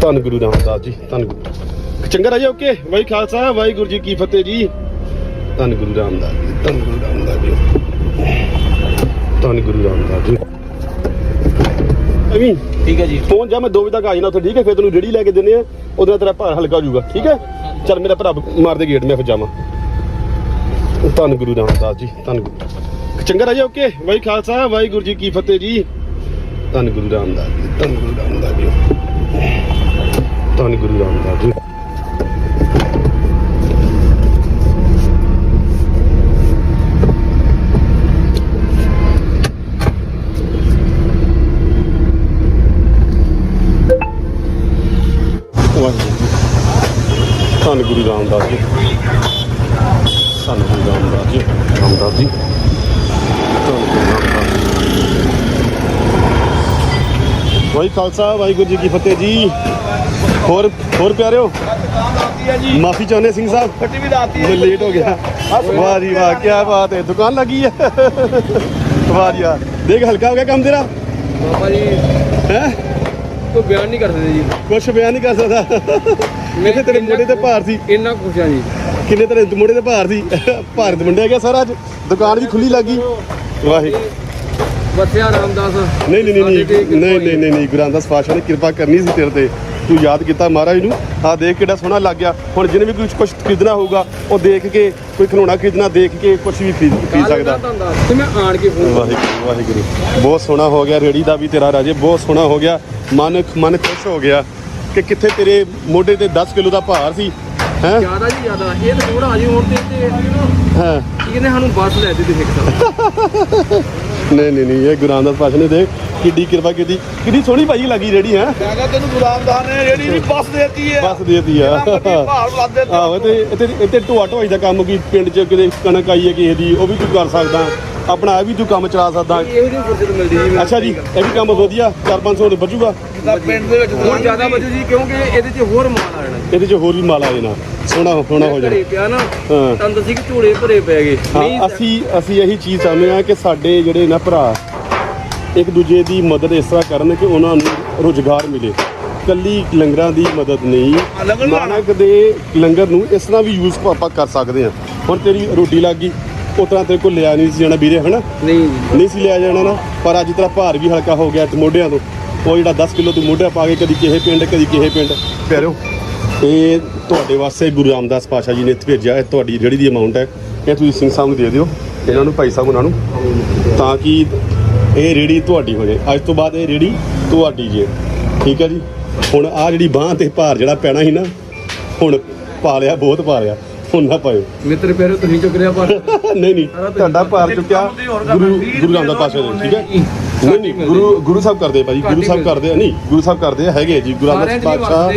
ਧੰਨ ਗੁਰੂ ਰਾਮਦਾਸ ਜੀ ਧੰਨ ਗੁਰੂ। ਚੰਗਾ ਰਾਜਾ ਓਕੇ। ਵਾਹਿ ਖਾਲਸਾ ਵਾਹਿਗੁਰੂ ਜੀ ਕੀ ਫਤਿਹ ਜੀ। ਧੰਨ ਗੁਰੂ ਰਾਮਦਾਸ ਜੀ ਧੰਨ ਗੁਰੂ ਰਾਮਦਾਸ ਜੀ। ਧੰਨ ਗੁਰੂ ਰਾਮਦਾਸ ਜੀ। ਐਵੇਂ ਠੀਕ ਹੈ ਜੀ। ਪਹੁੰਚ ਜਾ ਮੈਂ 2 ਵਜੇ ਤੱਕ ਆ ਜਾਣਾ ਉੱਥੇ ਠੀਕ ਹੈ? ਫਿਰ ਤੈਨੂੰ ਰੇੜੀ ਲੈ ਕੇ ਦਿੰਦੇ ਆ ਉਹਦੇ ਨਾਲ ਤੇਰਾ ਭਾਰ ਹਲਕਾ ਹੋ ਜਾਊਗਾ ਠੀਕ ਹੈ? ਚੱਲ ਮੇਰਾ ਭਰਾ ਮਾਰ ਦੇ ਗੇਟ ਮੈਂ ਫਿਰ ਜਾਵਾਂ। ਧੰਨ ਗੁਰੂ ਰਾਮਦਾਸ ਜੀ ਧੰਨ ਗੁਰੂ। ਚੰਗਾ ਰਾਜਾ ਓਕੇ ਵਾਹਿ ਖਾਲਸਾ ਵਾਹਿਗੁਰੂ ਜੀ ਕੀ ਫਤਿਹ ਜੀ। ਧੰਨ ਗੁਰੂ ਰਾਮਦਾਸ ਜੀ ਧੰਨ ਗੁਰੂ ਰਾਮਦਾਸ ਜੀ। ਧੰਨ ਗੁਰੂ ਰਾਮਦਾਸ ਜੀ। ਗੁਰੂ ਰਾਮਦਾਸ ਜੀ। ਧੰਨ ਗੁਰੂ ਰਾਮਦਾਸ ਜੀ ਰਾਮਦਾਸ ਜੀ। ਧੰਨ ਗੁਰੂ ਰਾਮਦਾਸ ਜੀ। ਵਾਹਿ ਖਾਲਸਾ ਵਾਹਿਗੁਰੂ ਜੀ ਕੀ ਫਤਿਹ ਜੀ। ਹੋਰ ਹੋਰ ਪਿਆਰਿਓ ਮਾਫੀ ਚਾਹੁੰਦੇ ਸਿੰਘ ਸਾਹਿਬ? ਫੱਟੀ ਵੀ ਦਾਤੀ ਮੈਂ ਲੇਟ ਹੋ ਗਿਆ। ਵਾਹ ਜੀ ਵਾਹ ਕੀ ਬਾਤ ਹੈ ਦੁਕਾਨ ਲੱਗੀ ਹੈ। ਵਾਹ ਜੀ ਵਾਹ। ਦੇਖ ਹਲਕਾ ਹੋ ਗਿਆ ਕੰਮ ਤੇਰਾ? ਬਾਬਾ ਜੀ ਹੈ? ਕੋਈ ਬਿਆਨ ਨਹੀਂ ਕਰ ਸਕਦੇ ਜੀ। ਕੁਛ ਬਿਆਨ ਨਹੀਂ ਕਰ ਸਕਦਾ। ਕਿੱਥੇ ਤੇਰੇ ਮੋਢੇ ਤੇ ਭਾਰ ਸੀ। ਇੰਨਾ ਖੁਸ਼ ਆ ਜੀ। ਕਿੰਨੇ ਤੇਰੇ ਮੋਢੇ ਤੇ ਭਾਰ ਸੀ? ਭਾਰਤ ਮੁੰਡਿਆ ਗਿਆ ਸਾਰਾ ਅੱਜ? ਦੁਕਾਨ ਵੀ ਖੁੱਲੀ ਲੱਗੀ। ਵਾਹੀ। ਵਸਿਆ ਰਾਮਦਾਸ। ਨਹੀਂ ਨਹੀਂ ਨਹੀਂ ਤੇ ਨਹੀਂ ਨਹੀਂ। ਨਹੀਂ ਨਹੀਂ ਨਹੀਂ। ਗੁਰੂ ਰਾਮਦਾਸ ਪਾਤਸ਼ਾਹ ਨੇ ਕਿਰਪਾ ਕਰਨੀ ਸੀ ਤੇਰੇ ਤੇ। ਤੂੰ ਯਾਦ ਕੀਤਾ ਮਹਾਰਾਜ ਨੂੰ। ਆ ਦੇਖ ਕਿੱਡਾ ਸੋਹਣਾ ਲੱਗ ਗਿਆ। ਹੁਣ ਜਿਹਨੇ ਵੀ ਕੁਝ ਕੁਝ ਖਰੀਦਣਾ ਹੋਊਗਾ ਉਹ ਦੇਖ ਕੇ ਕੋਈ ਖਿਡੌਣਾ ਖਰੀਦਣਾ ਦੇਖ ਕੇ ਕੁਝ ਵੀ ਖਰੀਦ ਸਕਦਾ। ਤੇ ਮੈਂ ਆਣ ਕੇ ਫੋਨ ਵਾਹਿਗੁਰੂ ਵਾਹਿਗੁਰੂ। ਬਹੁਤ ਸੋਹਣਾ ਹੋ ਗਿਆ ਰੇੜੀ ਦਾ ਵੀ ਤੇਰਾ ਰਾਜੇ। ਬਹੁਤ ਸੋਹਣਾ ਹੋ ਗਿਆ। ਮਨ ਮਨ ਖੁਸ਼ ਹੋ ਗਿਆ। ਕਿ ਕਿੱਥੇ ਤੇਰੇ ਮੋਢੇ ਤੇ 10 ਕਿਲੋ ਦਾ ਭਾਰ ਸੀ? ਹੈ? ਜ਼ਿਆਦਾ ਜੀ ਜ਼ਿਆਦਾ। ਇਹ ਤਾਂ ਥੋੜਾ ਜੀ ਹੁਣ ਤੇ ਤੇ ਹਾਂ। ਕੀ ਕਹਿੰਦੇ ਸਾਨੂੰ ਬੱਸ ਲੈ ਦਿੱਤੀ ਸਿੱਖ ਸਾਹਿਬ ਨਹੀਂ ਨਹੀਂ ਨਹੀਂ ਇਹ ਗੁਰੂ ਰਾਮਦਾਸ ਪਾਤਸ਼ਾਹ ਨੇ ਦੇਖ ਕਿੱਡੀ ਕਿਰਪਾ ਕੀਤੀ। ਕਿੰਨੀ ਸੋਹਣੀ ਭਾਜੀ ਲੱਗੀ ਰੇੜੀ ਹੈ? ਕਹਿੰਦਾ ਤੈਨੂੰ ਗੁਲਾਮਦਾਨ ਨੇ ਜਿਹੜੀ ਵੀ ਬੱਸ ਦੇਤੀ ਹੈ। ਬਸ ਦੇਤੀ ਆ। ਭਾਰ ਲੱਦ ਦੇ ਆਹੋ ਤੇ ਇੱਥੇ ਇੱਥੇ ਢੋਆ ਢੋਆਈ ਦਾ ਕੰਮ ਕੀ ਪਿੰਡ 'ਚ ਕਿਤੇ ਕਣਕ ਆਈ ਹੈ ਕਿਸੇ ਦੀ ਉਹ ਵੀ ਤੂੰ ਕਰ ਸਕਦਾ। ਆਪਣਾ ਇਹ ਵੀ ਤੂੰ ਕੰਮ ਚਲਾ ਸਕਦਾ। ਇਹੋ ਜਿਹੀ ਫੁਰਸਤ ਮਿਲਦੀ ਜੀ ਮੈਨੂੰ। ਅੱਛਾ ਜੀ ਇਹ ਵੀ ਕੰਮ ਵਧੀਆ 4-500 ਦੇ ਬਚੂਗਾ ਜਿੱਦਾਂ ਪਿੰਡ ਦੇ ਵਿੱਚ ਹੋਰ ਜ਼ਿਆਦਾ ਬਚੂ ਜੀ ਕਿਉਂਕਿ ਇਹਦੇ 'ਚ ਹੋਰ ਮਾਲ ਆ ਜਾਣਾ ਇਹਦੇ 'ਚ ਹੋਰ ਵੀ ਮਾਲ ਆ ਜਾਣਾ। ਸੋਹਣਾ ਸੋਹਣਾ ਹੋ ਘਰੇ ਜਾਣਾ। ਪਿਆ ਨਾ ਹਾਂ। ਤੁਹਾਨੂੰ ਦੱਸੀ ਕਿ ਝੋਲੇ ਭਰੇ ਪੈ ਗਏ। ਹਾਂ ਅਸੀਂ ਅਸੀਂ ਇਹੀ ਚੀਜ਼ ਚਾਹੁੰਦੇ ਹਾਂ ਕਿ ਸਾਡੇ ਜਿਹੜੇ ਨਾ ਭਰਾ ਇੱਕ ਦੂਜੇ ਦੀ ਮਦਦ ਇਸ ਤਰ੍ਹਾਂ ਕਰਨ ਕਿ ਉਹਨਾਂ ਨੂੰ ਰੋਜ਼ਗਾਰ ਮਿਲੇ। ਕੱਲੀ ਲੰਗਰਾਂ ਦੀ ਮਦਦ ਨਹੀਂ। ਲੰਗਰ ਲਾਉਣਾ। ਨਾਨਕ ਦੇ ਲੰਗਰ ਨੂੰ ਇਸ ਤਰ੍ਹਾਂ ਵੀ ਯੂਜ਼ ਆਪਾਂ ਕਰ ਸਕਦੇ ਹਾਂ। ਹੁਣ ਤੇਰੀ ਰੋਟੀ ਲੱਗ ਗਈ। ਉਸ ਤਰ੍ਹਾਂ ਤੇਰੇ ਕੋਲ ਲਿਆ ਨਹੀਂ ਸੀ ਜਾਣਾ ਵੀਰੇ ਹਨਾ? ਨਹੀਂ। ਨਹੀਂ ਸੀ ਲਿਆ ਜਾਣਾ ਨਾ ਪਰ ਅੱਜ ਤੇਰਾ ਭਾਰ ਵੀ ਹਲਕਾ ਹੋ ਗਿਆ ਤੇ ਮੋਢਿਆਂ ਤੋਂ। ਉਹ ਜਿਹੜਾ 10 ਕਿਲੋ ਤੂੰ ਮੋਢਿਆਂ ਪਾ ਕੇ ਕਦੀ ਕਿਸੇ ਪਿੰਡ ਕਦੀ ਕਿਸੇ ਪਿੰਡ। ਪਿਆਰਿਓ। ਇਹ ਤੁਹਾਡੇ ਵਾਸਤੇ ਗੁਰੂ ਰਾਮਦਾਸ ਪਾਸ਼ਾ ਜੀ ਨੇ ਇੱਥੇ ਭੇਜਿਆ ਇਹ ਤੁਹਾਡੀ ਜਿਹੜੀ ਦੀ ਅਮਾਉਂਟ ਹੈ ਇਹ ਤੁਸੀਂ ਸਿੰਘ ਸਾਹਿਬ ਨੂੰ ਦੇ ਦਿਓ ਇਹਨਾਂ ਨੂੰ ਭਾਈ ਸਾਹਿਬ ਉਹਨਾਂ ਨੂੰ ਤਾਂ ਕਿ ਇਹ ਰੇੜੀ ਤੁਹਾਡੀ ਹੋ ਜਾਏ। ਅੱਜ ਤੋਂ ਬਾਅਦ ਇਹ ਰੇੜੀ ਤੁਹਾਡੀ ਜੇ। ਠੀਕ ਹੈ ਜੀ? ਹੁਣ ਆ ਜਿਹੜੀ ਬਾਹ ਤੇ ਭਾਰ ਜਿਹੜਾ ਪੈਣਾ ਸੀ ਨਾ ਹੁਣ ਪਾ ਲਿਆ ਬਹੁਤ ਪਾ ਲਿਆ। ਹੁਣ ਨਾ ਪਾਇਓ। ਮਿੱਤਰ ਪਿਆਰੇ ਤੁਸੀਂ ਚੁੱਕ ਲਿਆ ਪਰ ਨਹੀਂ ਨਹੀਂ ਤੁਹਾਡਾ ਭਾਰ ਚੁੱਕਿਆ। ਗੁਰੂ ਗੁਰੂ ਰਾਮਦਾਸ ਪਾਸ਼ਾ ਨੇ ਠੀਕ ਹੈ? ਨਹੀਂ ਨਹੀਂ ਗੁਰੂ ਗੁਰੂ ਸਾਹਿਬ ਕਰਦੇ ਭਾਜੀ ਗੁਰੂ ਸਾਹਿਬ ਕਰਦੇ ਨਹੀਂ ਗੁਰੂ ਸਾਹਿਬ ਕਰਦੇ ਹੈਗੇ ਜੀ। ਗੁਰੂ ਰਾਮਦਾਸ ਪਾਸ਼ਾ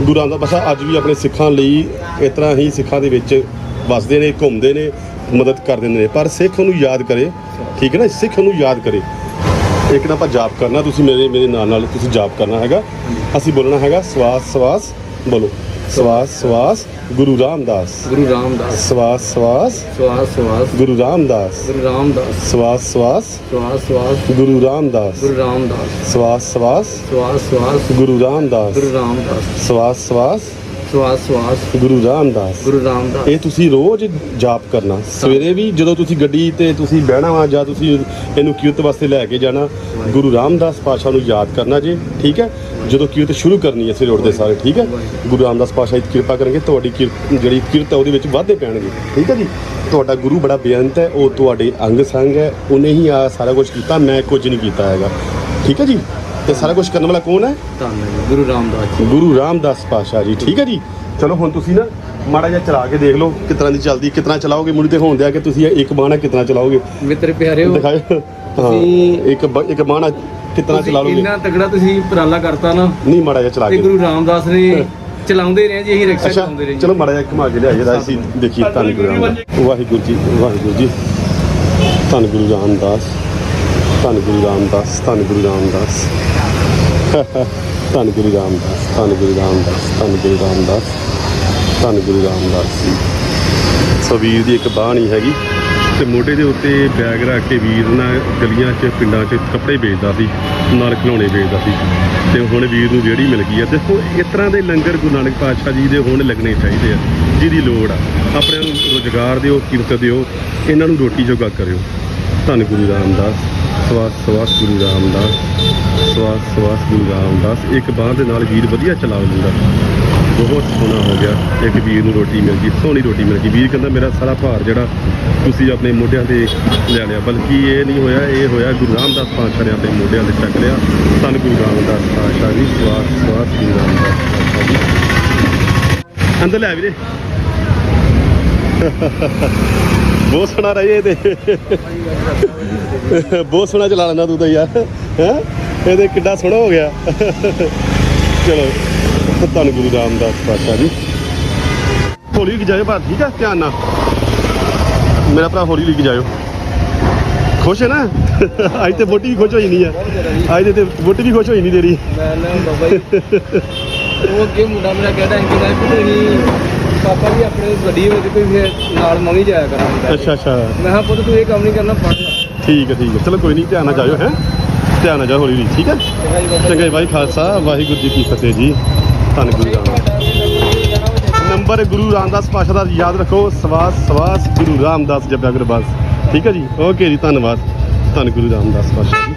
ਗੁਰੂ ਰਾਮਦਾਸ ਪਾਸ਼ਾ ਅੱਜ ਵੀ ਆਪਣੇ ਸਿੱਖਾਂ ਲਈ ਇਸ ਤਰ੍ਹਾਂ ਹੀ ਸਿੱਖਾਂ ਦੇ ਵਿੱਚ ਵਸਦੇ ਨੇ ਘੁੰਮਦੇ ਨੇ ਮਦਦ ਕਰ ਦਿੰਦੇ ਨੇ। ਪਰ ਸਿੱਖ ਉਹਨੂੰ ਯਾਦ ਕਰੇ ਠੀਕ ਹੈ ਨਾ? ਸਿੱਖ ਉਹਨੂੰ ਯਾਦ ਕਰੇ। ਇੱਕ ਨਾ ਆਪਾਂ ਜਾਪ ਕਰਨਾ ਤੁਸੀਂ ਮੇਰੇ ਮੇਰੇ ਨਾਲ ਨਾਲ ਤੁਸੀਂ ਜਾਪ ਕਰਨਾ ਹੈਗਾ। ਅਸੀਂ ਬੋਲਣਾ ਹੈਗਾ ਸਵਾਸ ਸਵਾਸ ਬੋਲੋ। ਸਵਾਸ ਸਵਾਸ ਗੁਰੂ ਰਾਮਦਾਸ। ਗੁਰੂ ਰਾਮਦਾਸ। ਸਵਾਸ ਸਵਾਸ ਸਵਾਸ ਸਵਾਸ। ਗੁਰੂ ਰਾਮਦਾਸ। ਗੁਰੂ ਰਾਮਦਾਸ। ਸਵਾਸ ਸਵਾਸ ਸਵਾਸ ਸਵਾਸ। ਗੁਰੂ ਰਾਮਦਾਸ। ਗੁਰੂ ਰਾਮਦਾਸ। ਸਵਾਸ ਸਵਾਸ ਸਵਾਸ ਸਵਾਸ। ਗੁਰੂ ਰਾਮਦਾਸ। ਗੁਰੂ ਰਾਮਦਾਸ। ਸਵਾਸ ਸਵਾਸ ਸਵਾਸ ਸਵਾਸ। ਗੁਰੂ ਰਾਮਦਾਸ। ਗੁਰੂ ਰਾਮਦਾਸ। ਇਹ ਤੁਸੀਂ ਰੋਜ਼ ਜਾਪ ਕਰਨਾ। ਸਵੇਰੇ ਵੀ ਜਦੋਂ ਤੁਸੀਂ ਗੱਡੀ ਤੇ ਤੁਸੀਂ ਬਹਿਣਾ ਵਾ ਜਾਂ ਤੁਸੀਂ ਇਹਨੂੰ ਕੀਰਤ ਵਾਸਤੇ ਲੈ ਕੇ ਜਾਣਾ ਗੁਰੂ ਰਾਮਦਾਸ ਪਾਸ਼ਾ ਨੂੰ ਯਾਦ ਕਰਨਾ ਜੀ ਠੀਕ ਹੈ? ਜਦੋਂ ਕੀਰਤ ਸ਼ੁਰੂ ਕਰਨੀ ਹੈ ਸਵੇਰੇ ਉੱਠਦੇ ਸਾਰੇ ਠੀਕ ਹੈ? ਗੁਰੂ ਰਾਮਦਾਸ ਪਾਸ਼ਾ ਦੀ ਕਿਰਪਾ ਕਰਨਗੇ ਤੁਹਾਡੀ ਕੀਰਤ ਜਿਹੜੀ ਕੀਰਤ ਹੈ ਉਹਦੇ ਵਿੱਚ ਵਾਧੇ ਪੈਣਗੇ ਠੀਕ ਹੈ ਜੀ? ਤੁਹਾਡਾ ਗੁਰੂ ਬੜਾ ਬੇਅੰਤ ਹੈ ਉਹ ਤੁਹਾਡੇ ਅੰਗ ਸੰਗ ਹੈ ਉਹਨੇ ਹੀ ਆ ਸਾਰਾ ਕੁਝ ਕੀਤਾ ਮੈਂ ਕੁਝ ਨਹੀਂ ਕੀਤਾ ਹੈਗਾ ਠੀਕ ਹੈ ਜੀ? ਤੇ ਸਾਰਾ ਕੁਝ ਕਰਨ ਵਾਲਾ ਕੌਣ ਹੈ? ਧੰਨ ਗੁਰੂ ਰਾਮਦਾਸ ਜੀ। ਗੁਰੂ ਰਾਮਦਾਸ ਪਾਸ਼ਾ ਜੀ ਠੀਕ ਹੈ ਜੀ। ਚਲੋ ਹੁਣ ਤੁਸੀਂ ਨਾ ਮਾੜਾ ਜਿਹਾ ਚਲਾ ਕੇ ਦੇਖ ਲਓ ਕਿਤਨਾ ਦੀ ਚੱਲਦੀ ਕਿਤਨਾ ਚਲਾਓਗੇ। ਮੁੜੀ ਤੇ ਹੋਣ ਦਿਆ ਕਿ ਤੁਸੀਂ ਇਹ ਇੱਕ ਬਾਣਾ ਕਿਤਨਾ ਚਲਾਓਗੇ। ਮਿੱਤਰ ਪਿਆਰਿਓ ਦਿਖਾਓ ਹਾਂ ਤੁਸੀਂ- ਇੱਕ ਬ- ਇੱਕ ਬਾਣਾ ਕਿਤਨਾ ਤੁਸੀਂ ਚਲਾ ਲੋਗੇ ਇੰਨਾ ਤਗੜਾ ਤੁਸੀਂ ਉਪਰਾਲਾ ਕਰਤਾ ਨਾ ਨਹੀਂ ਮਾੜਾ ਜਿਹਾ ਚਲਾ ਤੇ ਕੇ। ਗੁਰੂ ਰਾਮਦਾਸ ਨੇ ਚਲਾਉਂਦੇ ਰਹੇ ਜੀ ਅਸੀਂ ਰਿਕਸ਼ਾ ਅੱਛਾ ਚਲਾਉਂਦੇ ਰਹੇ ਜੀ। ਚਲੋ ਮਾੜਾ ਜਿਹਾ ਘੁਮਾ ਕੇ ਲਿਆਈਏ ਤਾਂ ਅਸੀਂ ਦੇਖੀਏ ਧੰਨ ਗੁਰੂ ਰਾਮਦਾਸ। ਵਾਹਿਗੁਰੂ ਜੀ ਵਾਹਿਗੁਰੂ ਜੀ। ਧੰਨ ਗੁਰੂ ਰਾਮਦਾਸ। ਧੰਨ ਗੁਰੂ ਰਾਮਦਾਸ, ਧੰਨ ਗੁਰੂ ਰਾਮਦਾਸ। ਧੰਨ ਗੁਰੂ ਰਾਮਦਾਸ, ਧੰਨ ਗੁਰੂ ਰਾਮਦਾਸ, ਧੰਨ ਗੁਰੂ ਰਾਮਦਾਸ, ਧੰਨ ਗੁਰੂ ਰਾਮਦਾਸ। ਜੀ ਸੋ ਵੀਰ ਦੀ ਇੱਕ ਬਾਹ ਨਹੀਂ ਹੈਗੀ ਤੇ ਮੋਢੇ ਦੇ ਉੱਤੇ ਬੈਗ ਰੱਖ ਕੇ ਵੀਰ ਨਾ ਗਲੀਆਂ 'ਚ, ਪਿੰਡਾਂ 'ਚ ਕੱਪੜੇ ਵੇਚਦਾ ਸੀ ਨਾਲ ਖਿਡੌਣੇ ਵੇਚਦਾ ਸੀ। ਤੇ ਹੁਣ ਵੀਰ ਨੂੰ ਜਿਹੜੀ ਮਿਲ ਗਈ ਆ ਦੇਖੋ ਇਸ ਤਰ੍ਹਾਂ ਦੇ ਲੰਗਰ ਗੁਰੂ ਨਾਨਕ ਪਾਤਸ਼ਾਹ ਜੀ ਦੇ ਹੁਣ ਲੱਗਣੇ ਚਾਹੀਦੇ ਆ, ਜਿਹਦੀ ਲੋੜ ਆ। ਆਪਣਿਆਂ ਨੂੰ ਰੋਜ਼ਗਾਰ ਦਿਓ, ਕਿਰਤ ਦਿਓ, ਇਹਨਾਂ ਨੂੰ ਰੋਟੀ ਜੋਗਾ ਕਰਿਓ। ਧੰਨ ਗੁਰੂ ਰਾਮਦਾਸ। ਸਵਾਸ ਸਵਾਸ ਗੁਰੂ ਰਾਮਦਾਸ, ਸਵਾਸ ਸਵਾਸ ਗੁਰੂ ਰਾਮਦਾਸ। ਇੱਕ ਬਾਹ ਦੇ ਨਾਲ ਵੀਰ ਵਧੀਆ ਚਲਾ ਲੈਂਦਾ ਬਹੁਤ ਸੋਹਣਾ ਹੋ ਗਿਆ। ਇੱਕ ਵੀਰ ਨੂੰ ਰੋਟੀ ਮਿਲ ਗਈ, ਸੋਹਣੀ ਰੋਟੀ ਮਿਲ ਗਈ। ਵੀਰ ਕਹਿੰਦਾ, ਮੇਰਾ ਸਾਰਾ ਭਾਰ ਜਿਹੜਾ ਤੁਸੀਂ ਆਪਣੇ ਮੋਢਿਆਂ ਤੇ ਲੈ ਲਿਆ। ਬਲਕਿ ਇਹ ਨਹੀਂ ਹੋਇਆ, ਇਹ ਹੋਇਆ ਗੁਰੂ ਰਾਮਦਾਸ ਪਾਤਸ਼ਾਹ ਨੇ ਆਪਣੇ ਮੋਢਿਆਂ ਤੇ ਚੱਕ ਲਿਆ। ਧੰਨ ਗੁਰੂ ਰਾਮਦਾਸ ਪਾਤਸ਼ਾਹ ਜੀ। ਸਵਾਸ ਸਵਾਸ ਗੁਰੂ ਰਾਮਦਾਸ ਪਾਤਸ਼ਾਹ ਜੀ। ਅੰਦਰ ਲੈ ਵੀਰੇ। ਬਹੁਤ ਸੋਹਣਾ ਰਹੀ ਤੇ। ਬਹੁਤ ਸੋਹਣਾ ਚਲਾ ਲੈਂਦਾ ਤੂੰ ਤਾਂ ਯਾਰ, ਹੈ? ਇਹਦੇ ਕਿੱਡਾ ਸੋਹਣਾ ਹੋ ਗਿਆ। ਚਲੋ ਧੰਨ ਗੁਰੂ ਰਾਮਦਾਸ ਪਾਤਸ਼ਾਹ ਜੀ। ਹੌਲੀ ਲਿਖ ਜਾਇਓ ਪਰ ਠੀਕ ਹੈ ਧਿਆਨ ਨਾਲ। ਮੇਰਾ ਭਰਾ ਹੌਲੀ ਲਿਖ ਜਾਇਓ। ਖੁਸ਼ ਹੈ ਨਾ? ਅੱਜ ਤੇ ਵੋਟੀ ਵੀ ਖੁਸ਼ ਹੋਈ ਨਹੀਂ ਆ ਅੱਜ ਤੇ ਵੋਟੀ ਵੀ ਖੁਸ਼ ਹੋਈ ਨਹੀਂ ਤੇਰੀ। ਮੈਂ ਨਾ ਬਾਬਾ ਜੀ। ਉਹ ਅੱਗੇ ਮੁੰਡਾ ਮੇਰਾ ਕਹਿੰਦਾ ਕਿ ਮੈਂ ਕਿ ਪਾਪਾ ਜੀ ਆਪਣੇ ਗੱਡੀ ਵਿੱਚ ਕੋਈ ਫਿਰ ਨਾਲ ਮੰਗੀ ਜਾਇਆ ਕਰਾਂਗਾ। ਅੱਛਾ ਅੱਛਾ। ਮੈਂ ਕਿਹਾ ਪੁੱਤ ਤੂੰ ਇਹ ਕੰਮ ਨਹੀਂ ਕਰਨਾ ਪੜ ਲੈ। ਠੀਕ ਹੈ ਠੀਕ ਹੈ। ਚਲੋ ਕੋਈ ਨਹੀਂ ਧਿਆਨ ਨਾਲ ਜਾਇਓ ਹੈ? ਧਿਆਨ ਨਾਲ ਜਾਓ ਹੌਲੀ ਹੌਲੀ ਠੀਕ ਹੈ? ਚੰਗਾ ਜੀ ਜੀ ਭਾਈ ਖਾਲਸਾ ਵਾਹਿਗੁਰੂ ਜੀ ਕੀ ਫਤਿਹ ਜੀ। ਧੰਨ ਗੁਰੂ ਰਾਮਦਾਸ ਨੰਬਰ ਗੁਰੂ ਰਾਮਦਾਸ ਪਾਸ਼ਾ ਦਾ ਯਾਦ ਰੱਖੋ। ਸਵਾਸ ਸਵਾਸ ਗੁਰੂ ਰਾਮਦਾਸ ਜਪਿਆ ਕਰੋ ਬਸ। ਠੀਕ ਹੈ ਜੀ? ਓਕੇ ਜੀ ਧੰਨਵਾਦ। ਧੰਨ ਗੁਰੂ ਰਾਮਦਾਸ ਪਾਸ਼ਾ ਜੀ।